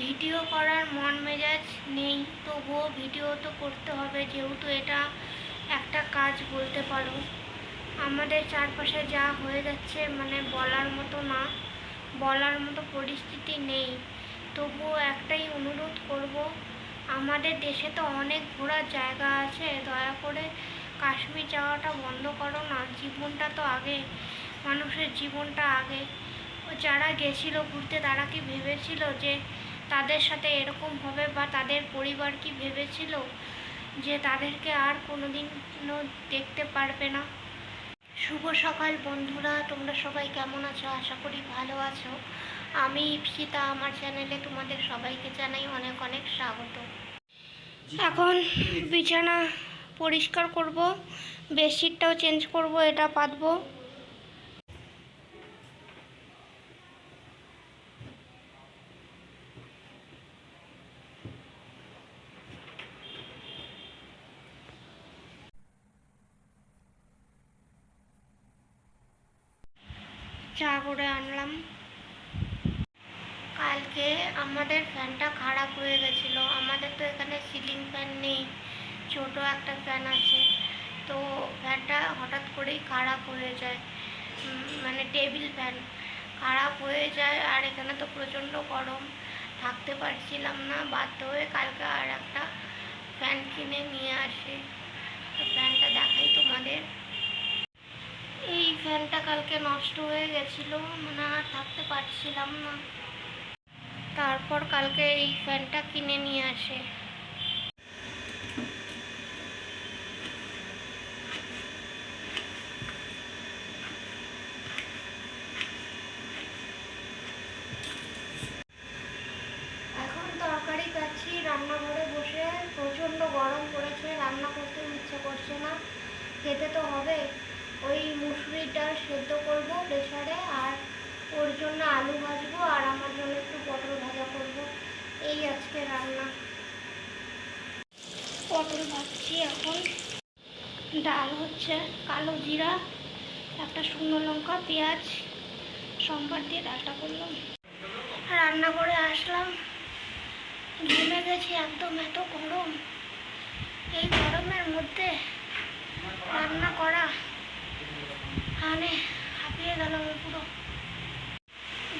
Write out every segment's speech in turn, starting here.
Video করার মন মেজাজ নেই, তবুও ভিডিও তো করতে হবে, যেহেতু এটা একটা কাজ বলতে পারো। আমাদের চারপাশে যা হয়ে যাচ্ছে মানে বলার মতো না, বলার মতো পরিস্থিতি নেই। তবুও একটাই অনুরোধ করব, আমাদের দেশে তো অনেক ঘোরার জায়গা আছে, দয়া করে কাশ্মীর যাওয়াটা বন্ধ করো না, জীবনটা তো আগে, মানুষের জীবনটা আগে। যারা গেছিল ঘুরতে তারা কি ভেবেছিল যে তাদের সাথে এরকম হবে বা তাদের পরিবার কি ভেবেছিল যে তাদেরকে আর কোনোদিনও দেখতে পারবে না? শুভ সকাল বন্ধুরা, তোমরা সবাই কেমন আছো? আশা করি ভালো আছো। আমি ইপসিতা আমার চ্যানেলে তোমাদের সবাইকে জানাই অনেক অনেক স্বাগত। এখন বিছানা পরিষ্কার করব, বেডশিটটাও চেঞ্জ করব, এটা পাতবো। চা করে আনলাম। কালকে আমাদের ফ্যানটা খারাপ হয়ে গেছিল। আমাদের তো এখানে সিলিং ফ্যান নেই, ছোট একটা ফ্যান আছে। তো ফ্যানটা হঠাৎ করেই খারাপ হয়ে যায় মানে টেবিল ফ্যান খারাপ হয়ে যায় আর এখানে তো প্রচণ্ড গরম। থাকতে পারছিলাম না, বাধ্য হয়ে কালকে আর একটা ফ্যান কিনে নিয়ে আসি। তো ফ্যানটা দেখাই তোমাদের। কালকে নষ্ট হয়ে গেছিল মানে আর থাকতে পারছিলাম না। তারপর কালকে এই ফ্যানটা কিনে নিয়ে আসে। তরকারি রান্নাঘরে বসে প্রচণ্ড গরম পড়েছে, রান্না করতে ইচ্ছে করছে না, খেতে তো হবে। ওই মুসুরির ডাল সেদ্ধ করব প্রেসারে আর ওর জন্য আলু ভাজবো আর আমার জন্য একটু পটল ভাজা করব। এই আজকে রান্না। পটল ভাজছি এখন। ডাল হচ্ছে কালো জিরা, একটা শুকনো লঙ্কা, পেঁয়াজ, সম্বার দিয়ে ডালটা করলাম। রান্না করে আসলাম। ঘেমে গেছি একদম এত গরম। এই গরমের মধ্যে রান্না করা মানে হাঁপিয়ে গেলাম পুরো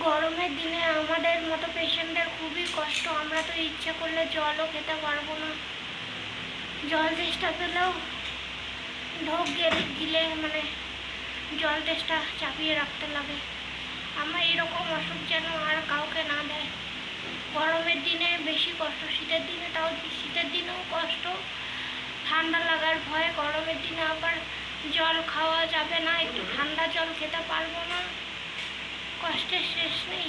গরমের দিনে আমাদের মতো পেশেন্টদের খুবই কষ্ট। আমরা তো ইচ্ছে করলে জলও খেতে পারব না। জল তেষ্টা পেলেও ঢোক গেলে গিলে মানে জল তেষ্টা চাপিয়ে রাখতে লাগে। আমার এরকম অসুখ যেন আর কাউকে না দেয়। গরমের দিনে বেশি কষ্ট, শীতের দিনে তাও শীতের দিনেও কষ্ট। ঠান্ডা লাগার ভয়ে গরমের দিনে আবার জল খাওয়া যাবে না, একটু ঠান্ডা জল খেতে পারব না। কষ্টের শেষ নেই।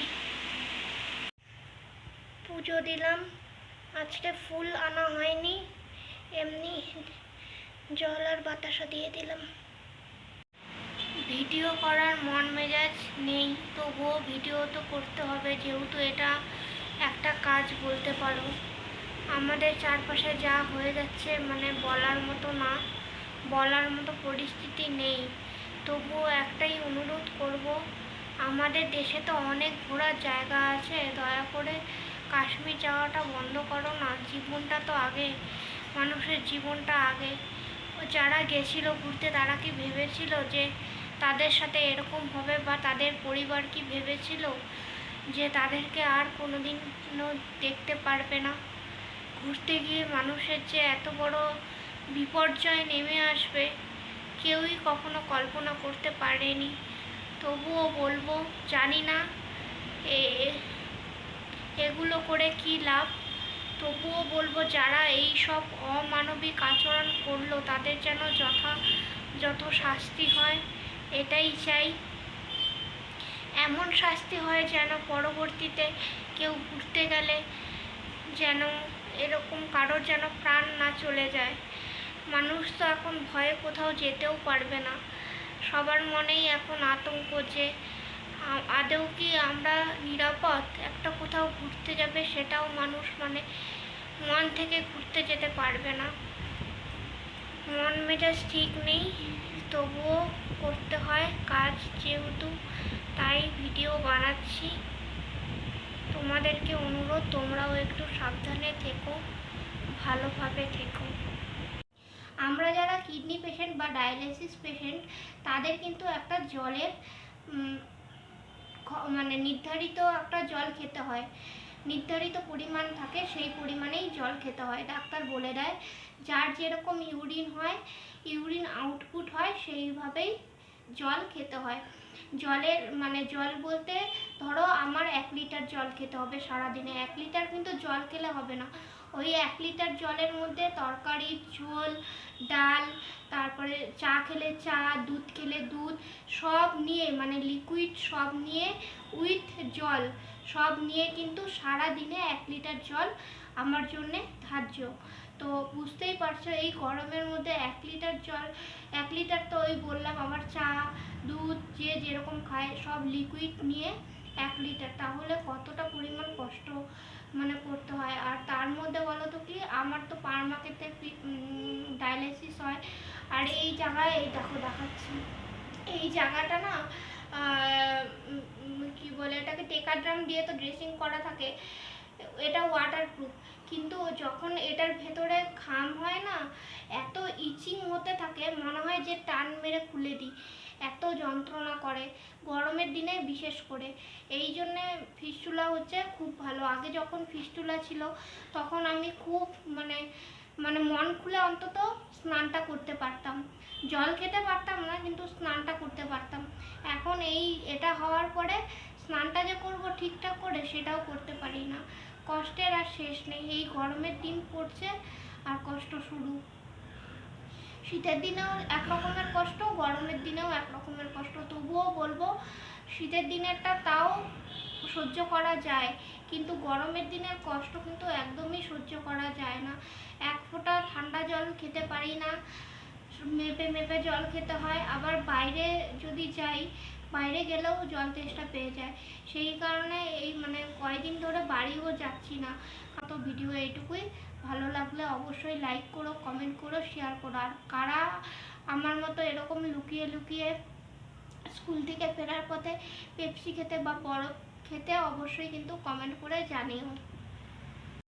পুজো দিলাম। আজকে ফুল আনা হয়নি। এমনি জল আর বাতাসা দিয়ে দিলাম। ভিডিও করার মন মেজাজ নেই, তবুও ভিডিও তো করতে হবে, যেহেতু এটা একটা কাজ বলতে পারো। আমাদের চারপাশে যা হয়ে যাচ্ছে মানে বলার মতো না। বলার মতো পরিস্থিতি নেই। তবুও একটাই অনুরোধ করব, আমাদের দেশে তো অনেক ঘোরার জায়গা আছে, দয়া করে কাশ্মীর যাওয়াটা বন্ধ করো না, জীবনটা তো আগে, মানুষের জীবনটা আগে। যারা গেছিল ঘুরতে তারা কি ভেবেছিল যে তাদের সাথে এরকম হবে বা তাদের পরিবার কি ভেবেছিল যে তাদেরকে আর কোনোদিনও দেখতে পারবে না? ঘুরতে গিয়ে মানুষের যে এত বড় বিপর্যয় নেমে আসবে। কেউই কখনো কল্পনা করতে পারেনি। তবুও বলব, জানি না এ- এগুলো করে কি লাভ? তবুও বলব, যারা এই সব অমানবিক আচরণ করল, তাদের যেন যথা, যত শাস্তি হয়, এটাই চাই। এমন শাস্তি হয় যেন পরবর্তীতে কেউ ঘুরতে গেলে যেন এরকম কারোর যেন প্রাণ না চলে যায়। মানুষ তো এখন ভয়ে কোথাও যেতেও পারবে না। সবার মনেই এখন আতঙ্ক যে, আ- আদৌ কি আমরা নিরাপদ? একটা কোথাও ঘুরতে যাবে সেটাও মানুষ মানে মন থেকে ঘুরতে যেতে পারবে না। মন মেজাজ ঠিক নেই, তবুও করতে হয় কাজ যেহেতু, তাই ভিডিও বানাচ্ছি। তোমাদেরকে অনুরোধ, তোমরাও একটু সাবধানে থেকো, ভালোভাবে থেকো। আমরা যারা কিডনি পেশেন্ট বা ডায়ালিসিস পেশেন্ট তাদের কিন্তু একটা জলের মানে নির্ধারিত একটা জল খেতে হয়। নির্ধারিত পরিমাণ থাকে, সেই পরিমাণেই জল খেতে হয়, ডাক্তার বলে দেয়। যার যেরকম ইউরিন হয় ইউরিন আউটপুট হয়, সেইভাবেই জল খেতে হয়। জলের মানে জল বলতে ধরো আমার এক লিটার জল খেতে হবে সারাদিনে। এক লিটার কিন্তু জল খেলে হবে না। ওই এক লিটার জলের মধ্যে তরকারি, ঝোল, ডাল, তারপরে চা খেলে চা, দুধ খেলে দুধ, সব নিয়ে মানে লিকুইড সব নিয়ে উইথ জল, সব নিয়ে কিন্তু সারা দিনে এক লিটার জল আমার জন্যে ধার্য। তো বুঝতেই পারছ, এই গরমের মধ্যে এক লিটার জল, এক লিটার তো ওই বললাম আমার চা, দুধ, যে যেরকম খায়, সব লিকুইড নিয়ে এক লিটার। তাহলে কতটা পরিমাণ কষ্ট? মানে করতে হয়। আর তার মধ্যে বলো তো কি, আমার তো পারমাকেতে ডায়ালিসিস হয়। আর এই জায়গায়, এই দেখো দেখাচ্ছি। এই জায়গাটা না কি বলে এটাকে, টেকার ড্রাম দিয়ে তো ড্রেসিং করা থাকে। এটা ওয়াটারপ্রুফ কিন্তু যখন এটার ভেতরে ঘাম হয় না, এত ইচিং হতে থাকে, মনে হয় যে টান মেরে খুলে দিই। এত যন্ত্রণা করে, গরমের দিনে বিশেষ করে। এই জন্যে ফিস্টুলা হচ্ছে খুব ভালো। আগে যখন ফিস্টুলা ছিল, তখন আমি খুব মানে মানে মন খুলে অন্তত স্নানটা করতে পারতাম। জল খেতে পারতাম না, কিন্তু স্নানটা করতে পারতাম। এখন এই, এটা হওয়ার পরে স্নানটা যে করব ঠিকঠাক করে, সেটাও করতে পারি না। কষ্টের আর শেষ নেই। এই গরমের দিন পড়ছে, আর কষ্ট শুরু। শীতের দিনেও এক রকমের কষ্ট, গরমের দিনেও এক রকমের কষ্ট। তবুও বলব, শীতের দিনেরটা তাও সহ্য করা যায়। কিন্তু গরমের দিনের কষ্ট কিন্তু একদমই সহ্য করা যায় না। এক ফোঁটা ঠান্ডা জল খেতে পারি না, মেপে মেপে জল খেতে হয়। আবার বাইরে যদি যাই, বাইরে গেলেও জল তেষ্টা পেয়ে যায়। সেই কারণে এই মানে কয়দিন ধরে বাড়িও যাচ্ছি না। তো ভিডিও এইটুকুই। ভালো লাগলে অবশ্যই লাইক করো কমেন্ট করো শেয়ার করো। আর কারা আমার মতো এরকম লুকিয়ে লুকিয়ে স্কুল থেকে ফেরার পথে পেপসি খেতে বা বরফ খেতে অবশ্যই কিন্তু কমেন্ট করে জানিও।